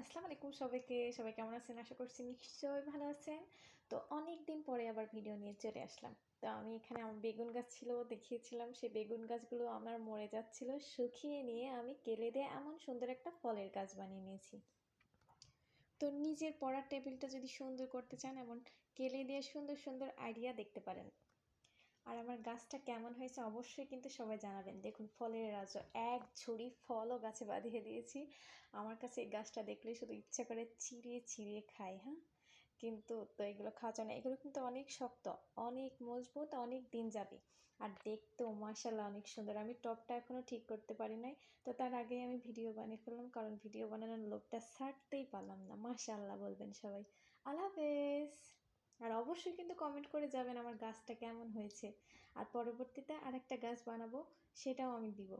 আসসালামু আলাইকুম সবাইকে। সবাই কেমন আছেন? আশা করছি নিশ্চয়ই ভালো আছেন। তো অনেক দিন পরে আবার ভিডিও নিয়ে চলে আসলাম। তো আমি এখানে আমার বেগুন গাছ ছিল, দেখিয়েছিলাম। সেই বেগুন গাছগুলো আমার মরে যাচ্ছিল, শুকিয়ে নিয়ে আমি কেলে দিয়ে এমন সুন্দর একটা ফলের গাছ বানিয়ে নিয়েছি। তো নিজের পড়ার টেবিলটা যদি সুন্দর করতে চান, এমন কেলে দিয়ে সুন্দর সুন্দর আইডিয়া দেখতে পারেন। আর আমার গাছটা কেমন হয়েছে অবশ্যই কিন্তু সবাই জানাবেন। দেখুন, ফলের রাজ্য, এক ঝুড়ি ফলও গাছে বাঁধিয়ে দিয়েছি। আমার কাছে এই গাছটা দেখলে শুধু ইচ্ছা করে চিড়িয়ে চিড়িয়ে খাই হ্যাঁ? কিন্তু তো এগুলো খাওয়া যায় না। এগুলো কিন্তু অনেক শক্ত, অনেক মজবুত, অনেক দিন যাবে। আর দেখতেও মাসাল্লাহ অনেক সুন্দর। আমি টপটা এখনও ঠিক করতে পারি নাই। তো তার আগে আমি ভিডিও বানিয়ে ফেললাম, কারণ ভিডিও বানানোর লোকটা ছাড়তেই পারলাম না। মাশাল্লাহ বলবেন সবাই। আল্লাহ হাফেজ। আর অবশ্যই কিন্তু কমেন্ট করে যাবেন আমার গাছটা কেমন হয়েছে। আর পরবর্তীতে আরেকটা গাছ বানাবো, সেটাও আমি দিব।